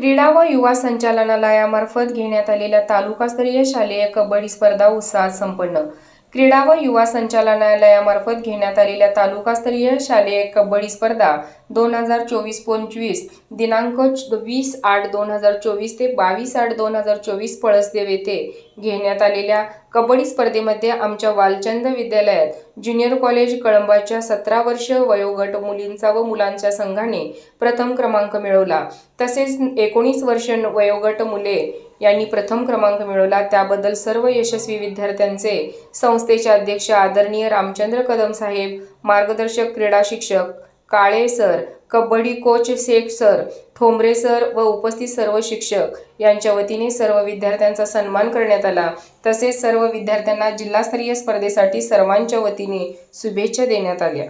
क्रीडा व युवा संचालनालयामार्फत घेण्यात आलेल्या तालुकास्तरीय शालेय कबड्डी स्पर्धा उत्साहात संपन्न. क्रीडा व युवा संचालनालयामार्फत घेण्यात आलेल्या तालुकास्तरीय शालेय कबड्डी स्पर्धा दोन हजार चोवीस पंचवीस दिनांक वीस आठ दोन हजार चोवीस ते बावीस आठ दोन हजार चोवीस पळसदेव येथे घेण्यात आलेल्या कबड्डी स्पर्धेमध्ये आमच्या वालचंद विद्यालयात ज्युनियर कॉलेज कळंबाच्या सतरा वर्ष वयोगट मुलींचा व मुलांच्या संघाने प्रथम क्रमांक मिळवला. तसेच एकोणीस वर्ष वयोगट मुले यांनी प्रथम क्रमांक मिळवला. त्याबद्दल सर्व यशस्वी विद्यार्थ्यांचे संस्थेचे अध्यक्ष आदरणीय रामचंद्र कदम साहेब मार्गदर्शक क्रीडा शिक्षक Kale sir kabaddi coach Shaikh sir Thombare sir व उपस्थित सर्व शिक्षक यांच्या वतीने सर्व विद्यार्थ्यांचा सन्मान करण्यात आला. तसेच सर्व विद्यार्थ्यांना जिल्हास्तरीय स्पर्धेसाठी सर्वांच्या वतीने शुभेच्छा देण्यात आल्या.